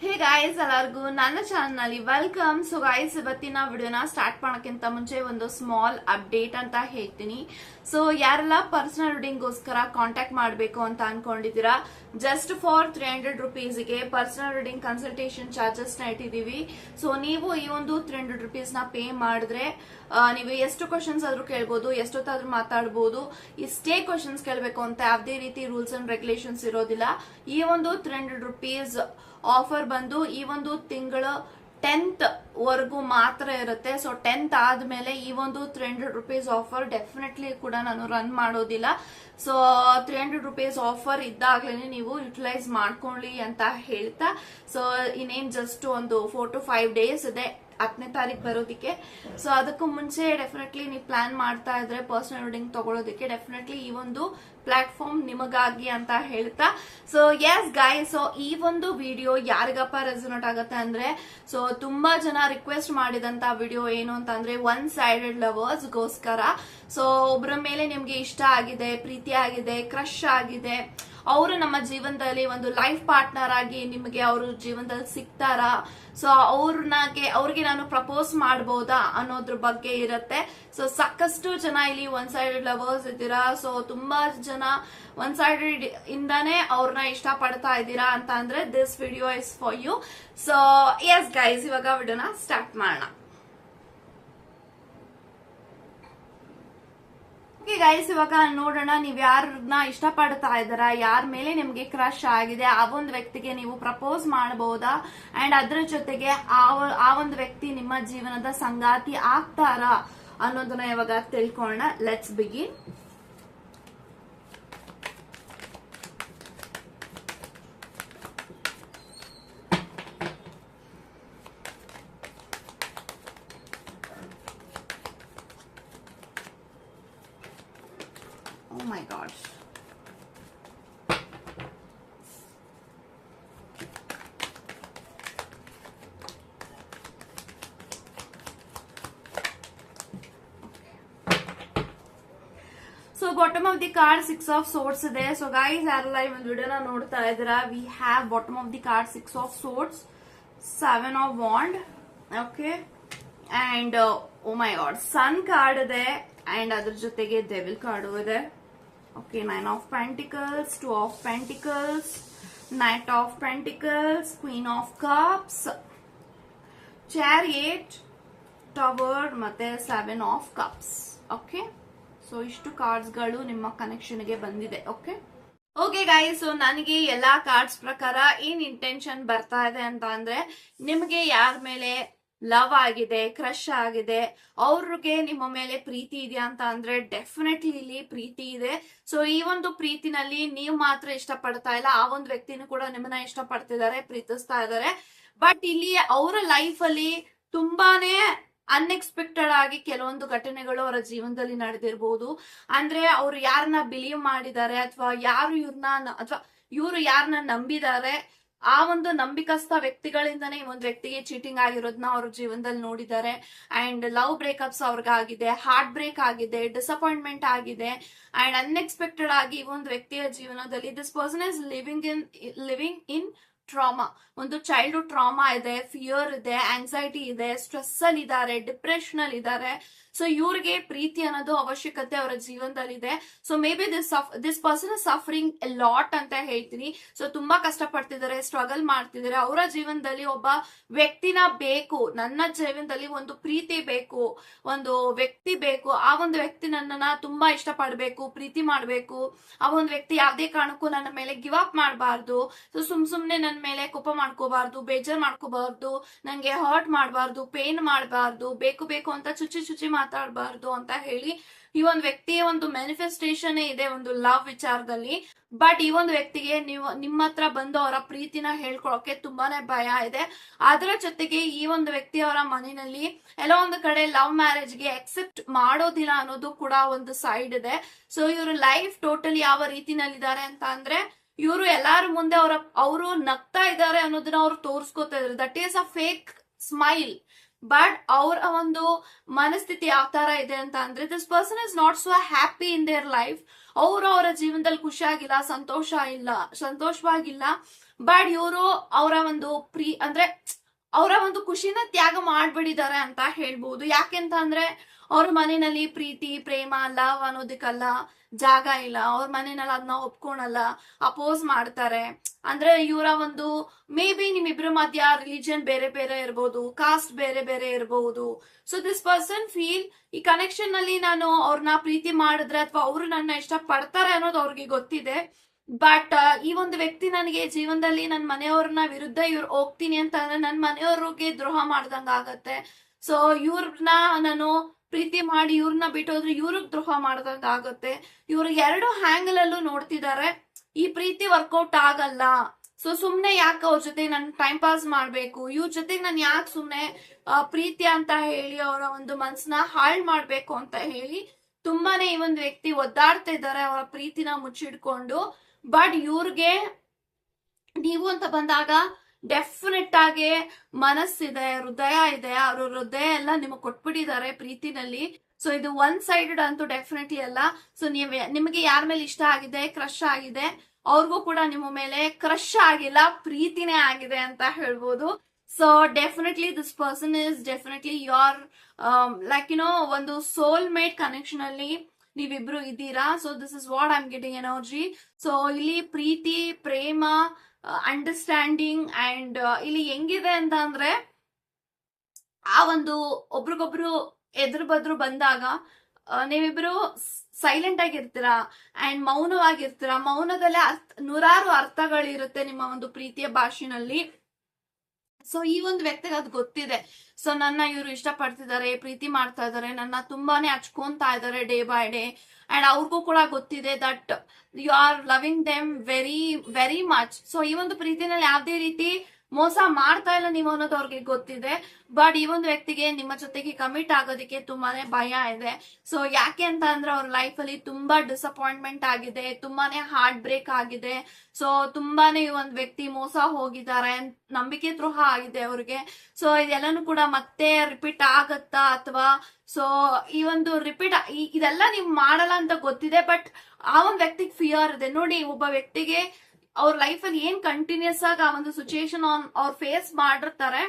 He guys ಎಲ್ಲರಿಗೂ ನನ್ನ ಚಾನಲ್ನಲ್ಲಿ ವೆಲ್ಕಮ್ ಸೊ ಗಾಯ್ಸ್ ಇವತ್ತಿನ ವಿಡಿಯೋನ ಸ್ಟಾರ್ಟ್ ಮಾಡೋಕ್ಕಿಂತ ಮುಂಚೆ ಒಂದು ಸ್ಮಾಲ್ ಅಪ್ಡೇಟ್ ಅಂತ ಹೇಳ್ತೀನಿ. ಸೊ ಯಾರೆಲ್ಲ ಪರ್ಸನಲ್ ರೀಡಿಂಗ್ಗೋಸ್ಕರ ಕಾಂಟ್ಯಾಕ್ಟ್ ಮಾಡಬೇಕು ಅಂತ ಅನ್ಕೊಂಡಿದ್ದೀರಾ ಜಸ್ಟ್ ಫಾರ್ ತ್ರೀ ಹಂಡ್ರೆಡ್ ರುಪೀಸ್ಗೆ ಪರ್ಸನಲ್ ರೀಡಿಂಗ್ ಕನ್ಸಲ್ಟೇಷನ್ ಚಾರ್ಜಸ್ನ ಇಟ್ಟಿದ್ದೀವಿ. ಸೊ ನೀವು ಈ ಒಂದು ತ್ರೀ ಹಂಡ್ರೆಡ್ ರುಪೀಸ್ನ ಪೇ ಮಾಡಿದ್ರೆ ನೀವು ಎಷ್ಟು ಕ್ವಶನ್ಸ್ ಆದ್ರೂ ಕೇಳ್ಬೋದು, ಎಷ್ಟೊತ್ತಾದ್ರೂ ಮಾತಾಡ್ಬೋದು, ಇಷ್ಟೇ ಕ್ವಶನ್ಸ್ ಕೇಳಬೇಕು ಅಂತ ಯಾವುದೇ ರೀತಿ ರೂಲ್ಸ್ ಅಂಡ್ ರೆಗ್ಯುಲೇಷನ್ಸ್ ಇರೋದಿಲ್ಲ. ಈ ಒಂದು ತ್ರೀ ಹಂಡ್ರೆಡ್ ರುಪೀಸ್ ಆಫರ್ ಬಂದು ಈ ಒಂದು ತಿಂಗಳ ಟೆಂತ್ ವರ್ಗೂ ಮಾತ್ರ ಇರುತ್ತೆ. ಸೊ ಟೆಂತ್ ಆದ್ಮೇಲೆ ಈ ಒಂದು three hundred rupees offer definitely ಕೂಡ ನಾನು ರನ್ ಮಾಡೋದಿಲ್ಲ. So three hundred rupees offer ಇದ್ದಾಗಲೇ ನೀವು ಯುಟಿಲೈಸ್ ಮಾಡ್ಕೊಳ್ಳಿ ಅಂತ ಹೇಳ್ತಾ. ಸೊ ಇನ್ನೇನ್ ಜಸ್ಟ್ ಒಂದು ಫೋರ್ ಟು ಫೈವ್ ಡೇಸ್ ಇದೆ. ಹತ್ತನೇ ತಾರೀಕು ಬರೋದಕ್ಕೆ. ಸೊ ಅದಕ್ಕೂ ಮುಂಚೆ ಡೆಫಿನೆಟ್ಲಿ ನೀವು ಪ್ಲಾನ್ ಮಾಡ್ತಾ ಇದ್ರೆ ಪರ್ಸನಲ್ ರೀಡಿಂಗ್ ತಗೊಳ್ಳೋದಕ್ಕೆ ಡೆಫಿನೆಟ್ಲಿ ಈ ಒಂದು ಪ್ಲಾಟ್ಫಾರ್ಮ್ ನಿಮಗಾಗಿ ಅಂತ ಹೇಳ್ತಾ. ಸೊ ಎಸ್ ಗಾಯ್ ಸೊ ಈ ಒಂದು ವಿಡಿಯೋ ಯಾರಿಗಪ್ಪ ರೆಸನೇಟ್ ಆಗುತ್ತೆ ಅಂದ್ರೆ ಸೊ ತುಂಬಾ ಜನ ರಿಕ್ವೆಸ್ಟ್ ಮಾಡಿದಂತ ವಿಡಿಯೋ ಏನು ಅಂತ ಅಂದ್ರೆ ಒನ್ ಸೈಡೆಡ್ ಲವರ್ಸ್ ಗೋಸ್ಕರ ಸೊ ಒಬ್ಬರ ಮೇಲೆ ನಿಮ್ಗೆ ಇಷ್ಟ ಆಗಿದೆ, ಪ್ರೀತಿ ಆಗಿದೆ ಕ್ರಶ್ ಆಗಿದೆ ಅವರು ನಮ್ಮ ಜೀವನದಲ್ಲಿ ಒಂದು ಲೈಫ್ ಪಾರ್ಟ್ನರ್ ಆಗಿ ನಿಮಗೆ ಅವರು ಜೀವನದಲ್ಲಿ ಸಿಗ್ತಾರಾ? ಸೊ ಅವ್ರನ್ನಾಗೆ, ಅವ್ರಿಗೆ ನಾನು ಪ್ರಪೋಸ್ ಮಾಡ್ಬೋದಾ ಅನ್ನೋದ್ರ ಬಗ್ಗೆ ಇರುತ್ತೆ. ಸೊ ಸಾಕಷ್ಟು ಜನ ಇಲ್ಲಿ ಒನ್ ಸೈಡೆಡ್ ಲವರ್ಸ್ ಇದ್ದೀರಾ. ಸೊ ತುಂಬಾ ಜನ ಒನ್ ಸೈಡೆಡ್ ಇಂದಾನೆ ಅವ್ರನ್ನ ಇಷ್ಟ ಪಡ್ತಾ ಇದ್ದೀರಾ ಅಂತ ಅಂದ್ರೆ this video is for you so yes guys ಇವಾಗ ವಿಡಿಯೋನ ಸ್ಟಾರ್ಟ್ ಮಾಡೋಣ. ಗೈಸ್ ಇವಾಗ ನೋಡೋಣ ನೀವ್ ಯಾರನ್ನ ಇಷ್ಟಪಡ್ತಾ ಇದ್ದಾರಾ? ಯಾರ ಮೇಲೆ ನಿಮ್ಗೆ ಕ್ರಶ್ ಆಗಿದೆ? ಆ ಒಂದು ವ್ಯಕ್ತಿಗೆ ನೀವು ಪ್ರಪೋಸ್ ಮಾಡಬಹುದಾ ಅಂಡ್ ಅದ್ರ ಜೊತೆಗೆ ಆ ಒಂದು ವ್ಯಕ್ತಿ ನಿಮ್ಮ ಜೀವನದ ಸಂಗಾತಿ ಆಗ್ತಾರಾ ಅನ್ನೋದನ್ನ ಇವಾಗ ತಿಳ್ಕೊಳ್ಳೋಣ. Let's begin so bottom of the card six of swords ಇದೆ ಸೊ ಗೈಸ್ ಯಾರೆಲ್ಲ ಈ ಒಂದು ವಿಡಿಯೋನ ನೋಡ್ತಾ ಇದ್ದೀರಾ? We have bottom of the card six of swords seven of wands okay and oh my god sun card ಇದೆ. And ಅದ್ರ ಜೊತೆಗೆ ಡೆವಿಲ್ ಕಾರ್ಡು ಇದೆ. Okay nine of pentacles two of pentacles knight of pentacles queen of cups chariot tower ಮತ್ತೆ seven of cups okay so ಇಷ್ಟು ಕಾರ್ಡ್ಸ್ಗಳು ನಿಮ್ಮ ಕನೆಕ್ಷನ್ಗೆ ಬಂದಿದೆ okay okay guys so ನನಗೆ ಎಲ್ಲಾ ಕಾರ್ಡ್ಸ್ ಪ್ರಕಾರ ಏನ್ ಇಂಟೆನ್ಷನ್ ಬರ್ತಾ ಇದೆ ಅಂತ ಅಂದ್ರೆ, ನಿಮಗೆ ಯಾರ ಮೇಲೆ ಲವ್ ಆಗಿದೆ ಕ್ರಶ್ ಆಗಿದೆ, ಅವ್ರಿಗೆ ನಿಮ್ಮ ಮೇಲೆ ಪ್ರೀತಿ ಇದೆಯಾ ಅಂತ ಅಂದ್ರೆ ಡೆಫಿನೆಟ್ಲಿ ಇಲ್ಲಿ ಪ್ರೀತಿ ಇದೆ. ಸೊ ಈ ಒಂದು ಪ್ರೀತಿನಲ್ಲಿ ನೀವು ಮಾತ್ರ ಇಷ್ಟಪಡ್ತಾ ಇಲ್ಲ, ಆ ಒಂದು ವ್ಯಕ್ತಿನೂ ಕೂಡ ನಿಮ್ಮನ್ನ ಇಷ್ಟಪಡ್ತಿದ್ದಾರೆ, ಪ್ರೀತಿಸ್ತಾ ಇದ್ದಾರೆ. ಬಟ್ ಇಲ್ಲಿ ಅವರ ಲೈಫ್ ಅಲ್ಲಿ ತುಂಬಾನೇ ಅನ್ಎಕ್ಸ್ಪೆಕ್ಟೆಡ್ ಆಗಿ ಕೆಲವೊಂದು ಘಟನೆಗಳು ಅವರ ಜೀವನದಲ್ಲಿ ನಡೆದಿರಬಹುದು ಅಂದ್ರೆ ಅವ್ರು ಯಾರನ್ನ ಬಿಲೀವ್ ಮಾಡಿದ್ದಾರೆ ಅಥವಾ ಯಾರು ಇವ್ರನ್ನ ಅಥವಾ ಇವರು ಯಾರನ್ನ ನಂಬಿದ್ದಾರೆ, ಆ ಒಂದು ನಂಬಿಕಸ್ಥ ವ್ಯಕ್ತಿಗಳಿಂದನೇ ಈ ಒಂದು ವ್ಯಕ್ತಿಗೆ ಚೀಟಿಂಗ್ ಆಗಿರೋದನ್ನ ಅವ್ರ ಜೀವನದಲ್ಲಿ ನೋಡಿದ್ದಾರೆ. ಅಂಡ್ ಲವ್ ಬ್ರೇಕಪ್ಸ್ ಅವ್ರಿಗಾಗಿದೆ ಹಾರ್ಟ್ ಬ್ರೇಕ್ ಆಗಿದೆ ಡಿಸಪಾಯಿಂಟ್ಮೆಂಟ್ ಆಗಿದೆ. ಅಂಡ್ ಅನ್ಎಕ್ಸ್ಪೆಕ್ಟೆಡ್ ಆಗಿ ಈ ಒಂದು ವ್ಯಕ್ತಿಯ ಜೀವನದಲ್ಲಿ this person is living in living in trauma ಒಂದು ಚೈಲ್ಡ್ಹುಡ್ ಟ್ರಾಮಾ ಇದೆ ಫಿಯರ್ ಇದೆ ಆಂಗ್ಸೈಟಿ ಇದೆ ಸ್ಟ್ರೆಸ್ ಅಲ್ಲಿ ಇದ್ದಾರೆ ಡಿಪ್ರೆಷನ್ ಅಲ್ಲಿ ಇದ್ದಾರೆ ಸೊ ಇವ್ರಿಗೆ ಪ್ರೀತಿ ಅನ್ನೋದು ಅವಶ್ಯಕತೆ ಅವರ ಜೀವನದಲ್ಲಿ ಇದೆ so may be this this person suffering a lot ಅಂತ ಹೇಳ್ತೀನಿ. ಸೊ ತುಂಬಾ ಕಷ್ಟಪಡ್ತಿದ್ದಾರೆ ಸ್ಟ್ರಗಲ್ ಮಾಡ್ತಿದ್ದಾರೆ. ಅವರ ಜೀವನದಲ್ಲಿ ಒಬ್ಬ ವ್ಯಕ್ತಿನ ಬೇಕು, ನನ್ನ ಜೀವನದಲ್ಲಿ ಒಂದು ಪ್ರೀತಿ ಬೇಕು, ಒಂದು ವ್ಯಕ್ತಿ ಬೇಕು. ಆ ಒಂದು ವ್ಯಕ್ತಿ ನನ್ನನ್ನ ತುಂಬಾ ಇಷ್ಟಪಡ್ಬೇಕು, ಪ್ರೀತಿ ಮಾಡ್ಬೇಕು. ಆ ಒಂದು ವ್ಯಕ್ತಿ ಯಾವ್ದೇ ಕಾರಣಕ್ಕೂ ನನ್ನ ಮೇಲೆ ಗಿವ್ ಅಪ್ ಮಾಡಬಾರ್ದು. ಸೊ ಸುಮ್ ಸುಮ್ನೆ ನನ್ನ ಮೇಲೆ ಕೋಪ ಮಾಡ್ಕೋಬಾರ್ದು, ಬೇಜಾರ್ ಮಾಡ್ಕೋಬಾರ್ದು, ನಂಗೆ ಹರ್ಟ್ ಮಾಡಬಾರ್ದು ಪೇನ್ ಮಾಡಬಾರ್ದು, ಬೇಕು ಬೇಕು ಅಂತ ಚುಚ್ಚಿ ಚುಚ್ಚಿ ಮಾತಾಡಬಾರ್ದು ಅಂತ ಹೇಳಿ ಈ ಒಂದು ವ್ಯಕ್ತಿಯ ಒಂದು ಮ್ಯಾನಿಫೆಸ್ಟೇಷನ್ ಇದೆ ಒಂದು ಲವ್ ವಿಚಾರದಲ್ಲಿ. ಬಟ್ ಈ ಒಂದು ವ್ಯಕ್ತಿಗೆ ನೀವು ನಿಮ್ಮ ಹತ್ರ ಬಂದು ಅವರ ಪ್ರೀತಿನ ಹೇಳ್ಕೊಳಕ್ಕೆ ತುಂಬಾನೇ ಭಯ ಇದೆ. ಅದರ ಜೊತೆಗೆ ಈ ಒಂದು ವ್ಯಕ್ತಿ ಅವರ ಮನೆಯಲ್ಲಿ ಎಲ್ಲ ಒಂದು ಕಡೆ ಲವ್ ಮ್ಯಾರೇಜ್ಗೆ ಅಕ್ಸೆಪ್ಟ್ ಮಾಡೋದಿಲ್ಲ ಅನ್ನೋದು ಕೂಡ ಒಂದು ಸೈಡ್ ಇದೆ. ಸೊ ಇವರು ಲೈಫ್ ಟೋಟಲ್ ಯಾವ ರೀತಿನಲ್ಲಿದ್ದಾರೆ ಅಂತ ಅಂದ್ರೆ, ಇವರು ಎಲ್ಲಾರ ಮುಂದೆ ಅವರ, ಅವರು ನಗ್ತಾ ಇದ್ದಾರೆ ಅನ್ನೋದನ್ನ ಅವ್ರು ತೋರಿಸ್ಕೊತಾ ಇದ್ದಾರೆ that is a fake smile but ಅವರ ಒಂದು ಮನಸ್ಥಿತಿ ಯಾವ ತರ ಇದೆ ಅಂತ ಅಂದ್ರೆ this person is not so happy in their life ಅವರು ಅವರ ಜೀವನದಲ್ಲಿ ಖುಷಿಯಾಗಿಲ್ಲ, ಸಂತೋಷ ಇಲ್ಲ, ಸಂತೋಷವಾಗಿಲ್ಲ. ಬಟ್ ಇವರು ಅವರ ಒಂದು ಪ್ರೀ, ಅಂದ್ರೆ ಅವರ ಒಂದು ಖುಷಿನ ತ್ಯಾಗ ಮಾಡ್ಬಿಡಿದ್ದಾರೆ ಅಂತ ಹೇಳ್ಬೋದು. ಯಾಕೆಂತ ಅಂದ್ರೆ, ಅವ್ರ ಮನೆಯಲ್ಲಿ ಪ್ರೀತಿ, ಪ್ರೇಮ ಲವ್ ಅನ್ನೋದಕ್ಕಲ್ಲ ಜಾಗ ಇಲ್ಲ. ಅವ್ರ ಮನೆಯಲ್ಲಿ ಅದನ್ನ ಒಪ್ಕೊಳಲ್ಲ ಅಪೋಸ್ ಮಾಡ್ತಾರೆ. ಅಂದ್ರೆ ಇವರ ಒಂದು ಮೇ ಬಿ ನಿಮ್ಮಿಬ್ರ ಮಧ್ಯ ರಿಲಿಜನ್ ಬೇರೆ ಬೇರೆ ಇರ್ಬೋದು ಕಾಸ್ಟ್ ಬೇರೆ ಬೇರೆ ಇರಬಹುದು ಸೊ ದಿಸ್ ಪರ್ಸನ್ ಫೀಲ್ ಈ ಕನೆಕ್ಷನ್ನಲ್ಲಿ ನಾನು ಅವ್ರನ್ನ ಪ್ರೀತಿ ಮಾಡಿದ್ರೆ ಅಥವಾ ಅವರು ನನ್ನ ಇಷ್ಟ ಪಡ್ತಾರೆ ಅನ್ನೋದು ಅವ್ರಿಗೆ ಗೊತ್ತಿದೆ. ಬಟ್ ಈ ಒಂದು ವ್ಯಕ್ತಿ ನನಗೆ ಜೀವನದಲ್ಲಿ ನನ್ನ ಮನೆಯವ್ರನ್ನ ವಿರುದ್ಧ ಇವ್ರು ಹೋಗ್ತೀನಿ ಅಂತಂದ್ರೆ ನನ್ನ ಮನೆಯವ್ರಿಗೆ ದ್ರೋಹ ಮಾಡ್ದಂಗ ಆಗತ್ತೆ. ಸೊ ಇವ್ರನ್ನ ನಾನು ಪ್ರೀತಿ ಮಾಡಿ ಇವ್ರನ್ನ ಬಿಟ್ಟೋದ್ರೆ ಇವ್ರಿಗೆ ದ್ರೋಹ ಮಾಡ್ದಂಗ ಆಗುತ್ತೆ. ಇವ್ರು ಎರಡು ಹ್ಯಾಂಗಲ್ ಅಲ್ಲೂ ನೋಡ್ತಿದ್ದಾರೆ. ಈ ಪ್ರೀತಿ ವರ್ಕೌಟ್ ಆಗಲ್ಲ. ಸೊ ಸುಮ್ನೆ ಯಾಕೆ ಅವ್ರ ಜೊತೆ ನನ್ ಟೈಮ್ ಪಾಸ್ ಮಾಡ್ಬೇಕು? ಇವ್ರ ಜೊತೆಗೆ ನಾನು ಯಾಕೆ ಸುಮ್ನೆ ಪ್ರೀತಿ ಅಂತ ಹೇಳಿ ಅವರ ಒಂದು ಮನ್ಸನ್ನ ಹಾಳ್ ಮಾಡ್ಬೇಕು ಅಂತ ಹೇಳಿ ತುಂಬಾನೇ ಈ ಒಂದು ವ್ಯಕ್ತಿ ಒದ್ದಾಡ್ತಾ ಇದ್ದಾರೆ ಅವರ ಪ್ರೀತಿನ ಮುಚ್ಚಿಡ್ಕೊಂಡು. ಬಟ್ ಇವ್ರಿಗೆ ನೀವು ಅಂತ ಬಂದಾಗ ಡೆಫಿನೆಟ್ ಆಗಿ ಮನಸ್ಸಿದೆ, ಹೃದಯ ಇದೆ. ಅವ್ರ ಹೃದಯ ಎಲ್ಲ ನಿಮಗೆ ಕೊಟ್ಬಿಟ್ಟಿದ್ದಾರೆ ಪ್ರೀತಿನಲ್ಲಿ. ಸೊ ಇದು ಒನ್ ಸೈಡೆಡ್ ಅಂತೂ ಡೆಫಿನೆಟ್ಲಿ ಅಲ್ಲ. ಸೊ ನೀವ್ ನಿಮಗೆ ಯಾರ ಮೇಲೆ ಇಷ್ಟ ಆಗಿದೆ ಕ್ರಶ್ ಆಗಿದೆ, ಅವ್ರಿಗೂ ಕೂಡ ನಿಮ್ಮ ಮೇಲೆ ಕ್ರಶ್ ಆಗಿಲ್ಲ, ಪ್ರೀತಿನೇ ಆಗಿದೆ ಅಂತ ಹೇಳ್ಬೋದು. So definitely this person is definitely your like you know ಒಂದು ಸೋಲ್ ಮೇಟ್ ಕನೆಕ್ಷನ್ ಅಲ್ಲಿ ನೀವಿಬ್ರು ಇದ್ದೀರಾ. So this is what I am getting energy so ಇಲ್ಲಿ ಪ್ರೀತಿ, ಪ್ರೇಮ ಅಂಡರ್ಸ್ಟ್ಯಾಂಡಿಂಗ್ ಅಂಡ್ ಇಲ್ಲಿ ಹೆಂಗಿದೆ ಅಂತ ಅಂದ್ರೆ, ಆ ಒಂದು ಒಬ್ರಿಗೊಬ್ರು ಎದುರು ಬದ್ರು ಬಂದಾಗ ನೀವಿಬ್ರು ಸೈಲೆಂಟ್ ಆಗಿರ್ತೀರಾ ಅಂಡ್ ಮೌನವಾಗಿರ್ತೀರಾ ಮೌನದಲ್ಲೇ ಅರ್ಥ, ನೂರಾರು ಅರ್ಥಗಳಿರುತ್ತೆ ನಿಮ್ಮ ಒಂದು ಪ್ರೀತಿಯ ಭಾಷೆನಲ್ಲಿ. ಸೊ ಈ ಒಂದು ವ್ಯಕ್ತಿಗೆ ಅದು ಗೊತ್ತಿದೆ. ಸೊ ನನ್ನ ಇವರು ಇಷ್ಟಪಡ್ತಿದ್ದಾರೆ, ಪ್ರೀತಿ ಮಾಡ್ತಾ ಇದ್ದಾರೆ, ನನ್ನ ತುಂಬಾನೇ ಹಚ್ಕೊಂತಾ ಇದ್ದಾರೆ ಡೇ ಬೈ ಡೇ. ಅಂಡ್ ಅವ್ರಿಗೂ ಕೂಡ ಗೊತ್ತಿದೆ that you are loving them very very much so ಈ ಒಂದು ಪ್ರೀತಿನಲ್ಲಿ ಯಾವುದೇ ರೀತಿ ಮೋಸ ಮಾಡ್ತಾ ಇಲ್ಲ ನೀವು ಅನ್ನೋದು ಅವ್ರಿಗೆ ಗೊತ್ತಿದೆ. ಬಟ್ ಈ ಒಂದು ವ್ಯಕ್ತಿಗೆ ನಿಮ್ಮ ಜೊತೆಗೆ ಕಮಿಟ್ ಆಗೋದಕ್ಕೆ ತುಂಬಾನೇ ಭಯ ಇದೆ. ಸೊ ಯಾಕೆ ಅಂತ ಅಂದ್ರೆ ಅವ್ರ ಲೈಫ್ ಅಲ್ಲಿ ತುಂಬಾ ಡಿಸಪಾಯಿಂಟ್ಮೆಂಟ್ ಆಗಿದೆ, ತುಂಬಾನೇ ಹಾರ್ಟ್ ಬ್ರೇಕ್ ಆಗಿದೆ. ಸೊ ತುಂಬಾನೇ ಈ ಒಂದು ವ್ಯಕ್ತಿ ಮೋಸ ಹೋಗಿದ್ದಾರೆ ನಂಬಿಕೆ ದ್ರೋಹ ಆಗಿದೆ ಅವ್ರಿಗೆ. ಸೊ ಇದೆಲ್ಲನೂ ಕೂಡ ಮತ್ತೆ ರಿಪೀಟ್ ಆಗತ್ತಾ ಅಥವಾ? ಸೊ ಈ ಒಂದು ರಿಪೀಟ್ ಇದೆಲ್ಲ ನೀವು ಮಾಡಲ್ಲ ಅಂತ ಗೊತ್ತಿದೆ ಬಟ್ ಆ ಒಂದು ವ್ಯಕ್ತಿಗೆ ಫಿಯರ್ ಇದೆ. ನೋಡಿ, ಒಬ್ಬ ವ್ಯಕ್ತಿಗೆ ಅವ್ರ ಲೈಫ್ ಅಲ್ಲಿ ಏನ್ ಕಂಟಿನ್ಯೂಸ್ ಆಗಿ ಆ ಒಂದು ಸಿಚುಯೇಷನ್ ಅವ್ರು ಫೇಸ್ ಮಾಡಿರ್ತಾರೆ,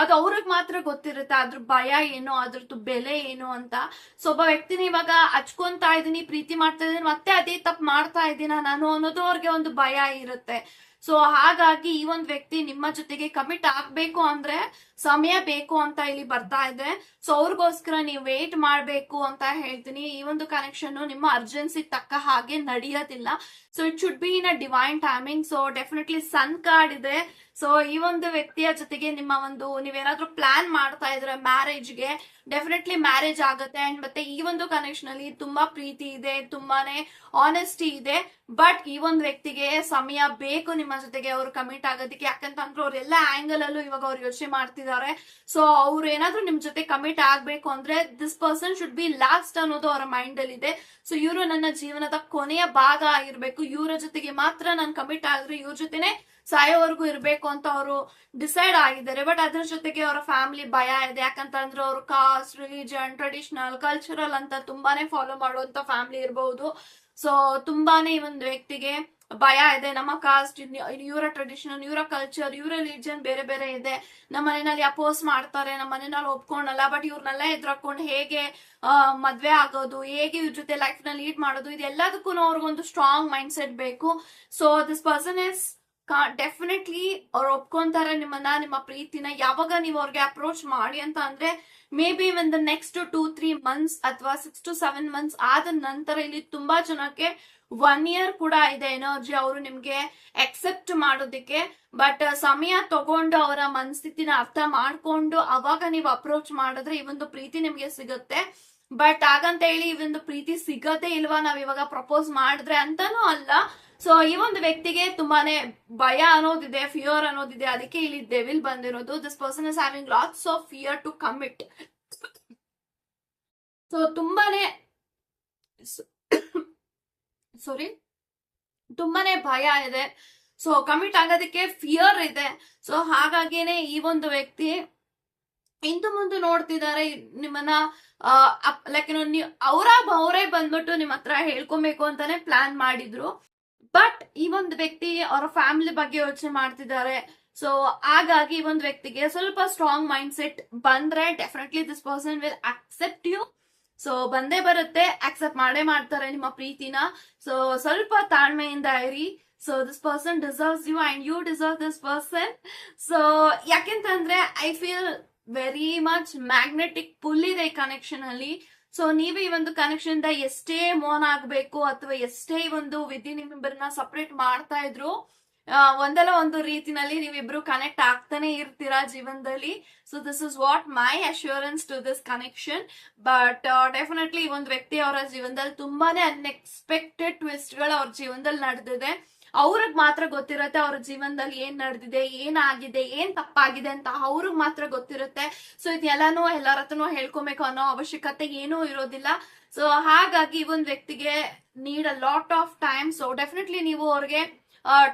ಅದು ಅವ್ರಿಗೆ ಮಾತ್ರ ಗೊತ್ತಿರುತ್ತೆ. ಅದ್ರ ಭಯ ಏನು ಅದ್ರದ್ದು ಬೆಲೆ ಏನು ಅಂತ. ಸೊ ಒಬ್ಬ ವ್ಯಕ್ತಿನ ಇವಾಗ ಹಚ್ಕೊಂತಾ ಇದೀನಿ ಪ್ರೀತಿ ಮಾಡ್ತಾ ಇದೀನಿ ಮತ್ತೆ ಅದೇ ತಪ್ಪು ಮಾಡ್ತಾ ಇದ್ದೀನ ನಾನು ಅನ್ನೋದು ಅವ್ರಿಗೆ ಒಂದು ಭಯ ಇರುತ್ತೆ. ಸೊ ಹಾಗಾಗಿ ಈ ಒಂದು ವ್ಯಕ್ತಿ ನಿಮ್ಮ ಜೊತೆಗೆ ಕಮಿಟ್ ಆಗ್ಬೇಕು ಅಂದ್ರೆ ಸಮಯ ಬೇಕು ಅಂತ ಇಲ್ಲಿ ಬರ್ತಾ ಇದೆ. ಸೊ ಅವ್ರಿಗೋಸ್ಕರ ನೀವು ವೇಟ್ ಮಾಡಬೇಕು ಅಂತ ಹೇಳ್ತೀನಿ. ಈ ಒಂದು ಕನೆಕ್ಷನ್ ನಿಮ್ಮ ಅರ್ಜೆನ್ಸಿ ತಕ್ಕ ಹಾಗೆ ನಡೆಯೋದಿಲ್ಲ. So it should be in a divine timing so definitely sun card ಇದೆ. ಸೊ ಈ ಒಂದು ವ್ಯಕ್ತಿಯ ಜೊತೆಗೆ ನಿಮ್ಮ ಒಂದು ನೀವೇನಾದ್ರೂ ಪ್ಲಾನ್ ಮಾಡ್ತಾ ಇದ್ರೆ ಮ್ಯಾರೇಜ್ಗೆ ಡೆಫಿನೆಟ್ಲಿ ಮ್ಯಾರೇಜ್ ಆಗುತ್ತೆ. ಅಂಡ್ ಮತ್ತೆ ಈ ಒಂದು ಕನೆಕ್ಷನ್ ಅಲ್ಲಿ ತುಂಬಾ ಪ್ರೀತಿ ಇದೆ, ತುಂಬಾನೇ ಆನೆಸ್ಟಿ ಇದೆ. ಬಟ್ ಈ ಒಂದು ವ್ಯಕ್ತಿಗೆ ಸಮಯ ಬೇಕು ನಿಮ್ಮ ಜೊತೆಗೆ ಅವರು ಕಮಿಟ್ ಆಗೋದಕ್ಕೆ. ಯಾಕಂತಂದ್ರೆ ಅವ್ರೆಲ್ಲ ಆಂಗಲ್ ಅಲ್ಲೂ ಇವಾಗ ಅವ್ರು ಯೋಚನೆ ಮಾಡ್ತಿದ್ದಾರೆ. ಸೊ ಅವ್ರು ಏನಾದ್ರೂ ನಿಮ್ ಜೊತೆ ಕಮಿಟ್ ಆಗ್ಬೇಕು ಅಂದ್ರೆ this person should be lost ಅನ್ನೋದು ಅವರ ಮೈಂಡ್ ಅಲ್ಲಿ ಇದೆ. ಸೊ ಇವರು ನನ್ನ ಜೀವನದ ಕೊನೆಯ ಭಾಗ ಆಗಿರ್ಬೇಕು. ಇವರ ಜೊತೆಗೆ ಮಾತ್ರ ನಾನು ಕಮಿಟ್ ಆದ್ರೆ ಇವ್ರ ಜೊತೆನೆ ಸಾಯೋವರೆಗೂ ಇರ್ಬೇಕು ಅಂತ ಅವರು ಡಿಸೈಡ್ ಆಗಿದ್ದಾರೆ. ಬಟ್ ಅದ್ರ ಜೊತೆಗೆ ಅವರ ಫ್ಯಾಮಿಲಿ ಭಯ ಇದೆ. ಯಾಕಂತಂದ್ರೆ ಅವರು ಕಾಸ್ಟ್ ರಿಲಿಜನ್ ಟ್ರೆಡಿಷನಲ್ ಕಲ್ಚರಲ್ ಅಂತ ತುಂಬಾನೇ ಫಾಲೋ ಮಾಡುವಂತ ಫ್ಯಾಮಿಲಿ ಇರಬಹುದು ಸೊ ತುಂಬಾನೇ ಈ ಒಂದು ವ್ಯಕ್ತಿಗೆ ಭಯ ಇದೆ. ನಮ್ಮ ಕಾಸ್ಟ್ ಇವರ ಟ್ರೆಡಿಷನ್ ಇವರ ಕಲ್ಚರ್ ಇವರ ರಿಲಿಜನ್ ಬೇರೆ ಬೇರೆ ಇದೆ. ನಮ್ಮ ಮನೆಯಲ್ಲಿ ಅಪೋಸ್ ಮಾಡ್ತಾರೆ. ನಮ್ಮ ಮನೆಯಲ್ಲಿ ಒಪ್ಕೊಂಡಲ್ಲ ಬಟ್ ಇವ್ರನ್ನೆಲ್ಲ ಎದುರಾಕೊಂಡು ಹೇಗೆ ಮದ್ವೆ ಆಗೋದು, ಹೇಗೆ ಇವ್ರ ಜೊತೆ ಲೈಫ್ನ ಲೀಡ್ ಮಾಡೋದು ಇದೆಲ್ಲದಕ್ಕೂ ಅವ್ರಿಗೊಂದು ಸ್ಟ್ರಾಂಗ್ ಮೈಂಡ್ ಸೆಟ್ ಬೇಕು. So this person is definitely ಅವ್ರು ಒಪ್ಕೊಂತಾರೆ ನಿಮ್ಮನ್ನ, ನಿಮ್ಮ ಪ್ರೀತಿನ. ಯಾವಾಗ ನೀವು ಅವ್ರಿಗೆ ಅಪ್ರೋಚ್ ಮಾಡಿ ಅಂತ ಅಂದ್ರೆ may be one the next two three months ಅಥವಾ ಸಿಕ್ಸ್ ಟು ಸೆವೆನ್ ಮಂತ್ಸ್ ಆದ ನಂತರ ಇಲ್ಲಿ ತುಂಬಾ ಜನಕ್ಕೆ ಒನ್ ಇಯರ್ ಕೂಡ ಇದೆ ಎನರ್ಜಿ ಅವರು ನಿಮ್ಗೆ ಅಕ್ಸೆಪ್ಟ್ ಮಾಡೋದಕ್ಕೆ. ಬಟ್ ಸಮಯ ತಗೊಂಡು ಅವರ ಮನಸ್ಥಿತಿನ ಅರ್ಥ ಮಾಡ್ಕೊಂಡು ಅವಾಗ ನೀವು ಅಪ್ರೋಚ್ ಮಾಡಿದ್ರೆ ಈ ಒಂದು ಪ್ರೀತಿ ನಿಮ್ಗೆ ಸಿಗುತ್ತೆ. ಬಟ್ ಹಾಗಂತ ಹೇಳಿ ಈ ಒಂದು ಪ್ರೀತಿ ಸಿಗತ್ತೆ ಇಲ್ವಾ ನಾವ್ ಇವಾಗ ಪ್ರಪೋಸ್ ಮಾಡಿದ್ರೆ ಅಂತಾನೂ ಅಲ್ಲ. ಸೊ ಈ ಒಂದು ವ್ಯಕ್ತಿಗೆ ತುಂಬಾನೇ ಭಯ ಅನ್ನೋದಿದೆ ಫಿಯರ್ ಅನ್ನೋದಿದೆ. ಅದಕ್ಕೆ ಇಲ್ಲಿ ಡೆವಿಲ್ ಬಂದಿರೋದು. This person is having lots of fear to commit so ತುಂಬಾನೇ ಸಾರಿ ತುಂಬಾನೇ ಭಯ ಇದೆ. ಸೊ ಕಮಿಟ್ ಆಗೋದಕ್ಕೆ ಫಿಯರ್ ಇದೆ. ಸೊ ಹಾಗಾಗಿನೇ ಈ ಒಂದು ವ್ಯಕ್ತಿ ಇಂದು ಮುಂದೆ ನೋಡ್ತಿದ್ದಾರೆ. ನಿಮ್ಮನ್ನ ಲೈಕ್ ಅವರ, ಅವರೇ ಬಂದ್ಬಿಟ್ಟು ನಿಮ್ಮ ಹತ್ರ ಹೇಳ್ಕೊಬೇಕು ಅಂತಾನೆ ಪ್ಲಾನ್ ಮಾಡಿದ್ರು. ಬಟ್ ಈ ಒಂದು ವ್ಯಕ್ತಿ ಅವರ ಫ್ಯಾಮಿಲಿ ಬಗ್ಗೆ ಯೋಚನೆ ಮಾಡ್ತಿದ್ದಾರೆ. ಸೊ ಹಾಗಾಗಿ ಈ ಒಂದು ವ್ಯಕ್ತಿಗೆ ಸ್ವಲ್ಪ ಸ್ಟ್ರಾಂಗ್ ಮೈಂಡ್ ಸೆಟ್ ಬಂದ್ರೆ definitely this person will accept you so ಬಂದೇ ಬರುತ್ತೆ ಅಕ್ಸೆಪ್ಟ್ ಮಾಡೇ ಮಾಡ್ತಾರೆ ನಿಮ್ಮ ಪ್ರೀತಿನ. ಸೊ ಸ್ವಲ್ಪ ತಾಳ್ಮೆಯಿಂದ ಇರಿ. So this person deserves you and you deserve this person so ಯಾಕೆಂತಂದ್ರೆ I feel very much magnetic pull ಇದೆ ಕನೆಕ್ಷನ್ ಅಲ್ಲಿ. ಸೊ ನೀವು ಈ ಒಂದು ಕನೆಕ್ಷನ್ ಇಂದ ಎಷ್ಟೇ ಮೋನ್ ಆಗ್ಬೇಕು ಅಥವಾ ಎಷ್ಟೇ ಈ ಒಂದು ವಿಧಿ ನಿಮ್ಮಿಬ್ಬರನ್ನ ಸಪರೇಟ್ ಮಾಡ್ತಾ ಇದ್ರು ಒಂದಲ್ಲ ಒಂದು ರೀತಿನಲ್ಲಿ ನೀವಿಬ್ರು ಕನೆಕ್ಟ್ ಆಗ್ತಾನೆ ಇರ್ತೀರಾ ಜೀವನದಲ್ಲಿ. So this is what my assurance to this connection but definitely ಈ ಒಂದು ವ್ಯಕ್ತಿ ಅವರ ಜೀವನದಲ್ಲಿ ತುಂಬಾನೇ ಅನ್ಎಕ್ಸ್ಪೆಕ್ಟೆಡ್ ಟ್ವಿಸ್ಟ್ಗಳು ಅವ್ರ ಜೀವನದಲ್ಲಿ ನಡೆದಿದೆ. ಅವ್ರಿಗೆ ಮಾತ್ರ ಗೊತ್ತಿರುತ್ತೆ ಅವ್ರ ಜೀವನದಲ್ಲಿ ಏನ್ ನಡೆದಿದೆ, ಏನಾಗಿದೆ, ಏನ್ ತಪ್ಪಾಗಿದೆ ಅಂತ ಅವ್ರಿಗೆ ಮಾತ್ರ ಗೊತ್ತಿರುತ್ತೆ. ಸೊ ಇದೆಲ್ಲಾನು ಎಲ್ಲರ ಹತ್ರನು ಹೇಳ್ಕೊಬೇಕು ಅನ್ನೋ ಅವಶ್ಯಕತೆ ಏನೂ ಇರೋದಿಲ್ಲ. ಸೊ ಹಾಗಾಗಿ ಈ ಒಂದು ವ್ಯಕ್ತಿಗೆ need a lot of time so definitely ನೀವು ಅವ್ರಿಗೆ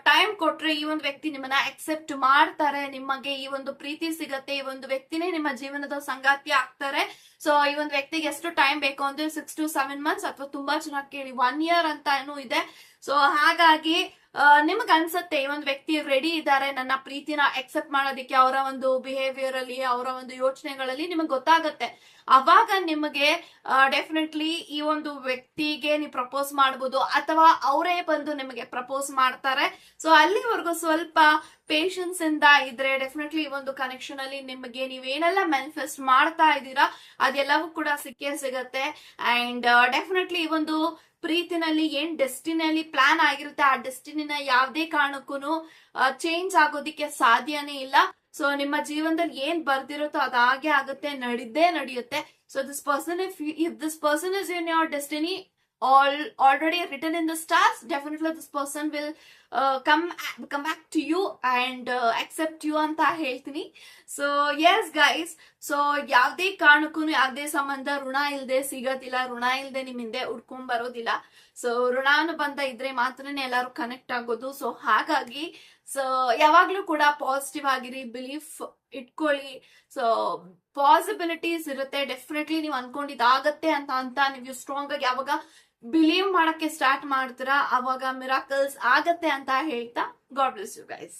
ಟೈಮ್ ಕೊಟ್ರೆ ಈ ಒಂದು ವ್ಯಕ್ತಿ ನಿಮ್ಮನ್ನ ಅಕ್ಸೆಪ್ಟ್ ಮಾಡ್ತಾರೆ, ನಿಮಗೆ ಈ ಒಂದು ಪ್ರೀತಿ ಸಿಗತ್ತೆ, ಈ ಒಂದು ವ್ಯಕ್ತಿನೇ ನಿಮ್ಮ ಜೀವನದ ಸಂಗಾತಿ ಆಗ್ತಾರೆ. ಸೊ ಈ ಒಂದು ವ್ಯಕ್ತಿಗೆ ಎಷ್ಟು ಟೈಮ್ ಬೇಕು ಅಂದ್ರೆ ಸಿಕ್ಸ್ ಟು ಸೆವೆನ್ ಮಂತ್ಸ್ ಅಥವಾ ತುಂಬಾ ಚೆನ್ನಾಗಿ ಕೇಳಿ ಒನ್ ಇಯರ್ ಅಂತ ಏನು ಇದೆ. ಸೊ ಹಾಗಾಗಿ ನಿಮ್ಗೆ ಅನ್ಸುತ್ತೆ ಈ ಒಂದು ವ್ಯಕ್ತಿ ರೆಡಿ ಇದ್ದಾರೆ ನನ್ನ ಪ್ರೀತಿನ ಎಕ್ಸೆಪ್ಟ್ ಮಾಡೋದಕ್ಕೆ ಅವರ ಒಂದು ಬಿಹೇವಿಯರ್ ಅಲ್ಲಿ, ಅವರ ಒಂದು ಯೋಚನೆಗಳಲ್ಲಿ ನಿಮಗೆ ಗೊತ್ತಾಗುತ್ತೆ. ಅವಾಗ ನಿಮಗೆ ಡೆಫಿನೆಟ್ಲಿ ಈ ಒಂದು ವ್ಯಕ್ತಿಗೆ ನೀವು ಪ್ರಪೋಸ್ ಮಾಡ್ಬೋದು ಅಥವಾ ಅವರೇ ಬಂದು ನಿಮಗೆ ಪ್ರಪೋಸ್ ಮಾಡ್ತಾರೆ. ಸೊ ಅಲ್ಲಿವರೆಗೂ ಸ್ವಲ್ಪ ಪೇಷನ್ಸ್ ಇಂದ ಇದ್ರೆ ಡೆಫಿನೆಟ್ಲಿ ಈ ಒಂದು ಕನೆಕ್ಷನ್ ಅಲ್ಲಿ ನಿಮಗೆ ನೀವೇನೆಲ್ಲ ಮ್ಯಾನಿಫೆಸ್ಟ್ ಮಾಡ್ತಾ ಇದ್ದೀರಾ, ಅದೆಲ್ಲವೂ ಕೂಡ ಸಿಕ್ಕೇ ಸಿಗತ್ತೆ. ಅಂಡ್ ಡೆಫಿನೆಟ್ಲಿ ಈ ಒಂದು ಪ್ರೀತಿನಲ್ಲಿ ಏನ್ ಡೆಸ್ಟಿನಲ್ಲಿ ಪ್ಲಾನ್ ಆಗಿರುತ್ತೆ, ಆ ಡೆಸ್ಟಿನಿನ ಯಾವುದೇ ಕಾರಣಕ್ಕೂ ಚೇಂಜ್ ಆಗೋದಿಕ್ಕೆ ಸಾಧ್ಯನೇ ಇಲ್ಲ. ಸೊ ನಿಮ್ಮ ಜೀವನದಲ್ಲಿ ಏನ್ ಬರ್ದಿರುತ್ತೋ ಅದು ಹಾಗೆ ಆಗುತ್ತೆ, ನಡಿದ್ದೇ ನಡೆಯುತ್ತೆ. So this person if if this person is in your destiny all already return in the stars definitely this person will come come back to you and accept you ಅಂತ ಹೇಳ್ತೀನಿ. ಸೊ ಎಸ್ ಗೈಸ್ ಸೊ ಯಾವುದೇ ಕಾರಣಕ್ಕೂ ಯಾವುದೇ ಸಂಬಂಧ ಋಣ ಇಲ್ಲದೆ ಸಿಗೋದಿಲ್ಲ, ಋಣ ಇಲ್ಲದೆ ನಿಮ್ಮಿಂದೆ ಉಡ್ಕೊಂಡ್ ಬರೋದಿಲ್ಲ. ಸೊ ಋಣಾನುಬಂಧ ಇದ್ರೆ ಮಾತ್ರನೇ ಎಲ್ಲರೂ ಕನೆಕ್ಟ್ ಆಗೋದು. ಸೊ ಹಾಗಾಗಿ ಸೊ ಯಾವಾಗ್ಲೂ ಕೂಡ ಪಾಸಿಟಿವ್ ಆಗಿರಿ ಬಿಲೀಫ್ ಇಟ್ಕೊಳ್ಳಿ. ಸೊ ಪಾಸಿಬಿಲಿಟೀಸ್ ಇರುತ್ತೆ. ಡೆಫಿನೆಟ್ಲಿ ನೀವು ಅನ್ಕೊಂಡಿದ್ದಾಗತ್ತೆ ಅಂತ ಅಂತ ನೀವು ಸ್ಟ್ರಾಂಗ್ ಆಗಿ ಯಾವಾಗ ಬಿಲೀವ್ ಮಾಡಕ್ಕೆ ಸ್ಟಾರ್ಟ್ ಮಾಡ್ತೀರಾ, ಅವಾಗ ಮಿರಾಕಲ್ಸ್ ಆಗತ್ತೆ ಅಂತ ಹೇಳ್ತಾ ಗಾಡ್ ಬ್ಲೆಸ್ ಯು ಗೈಸ್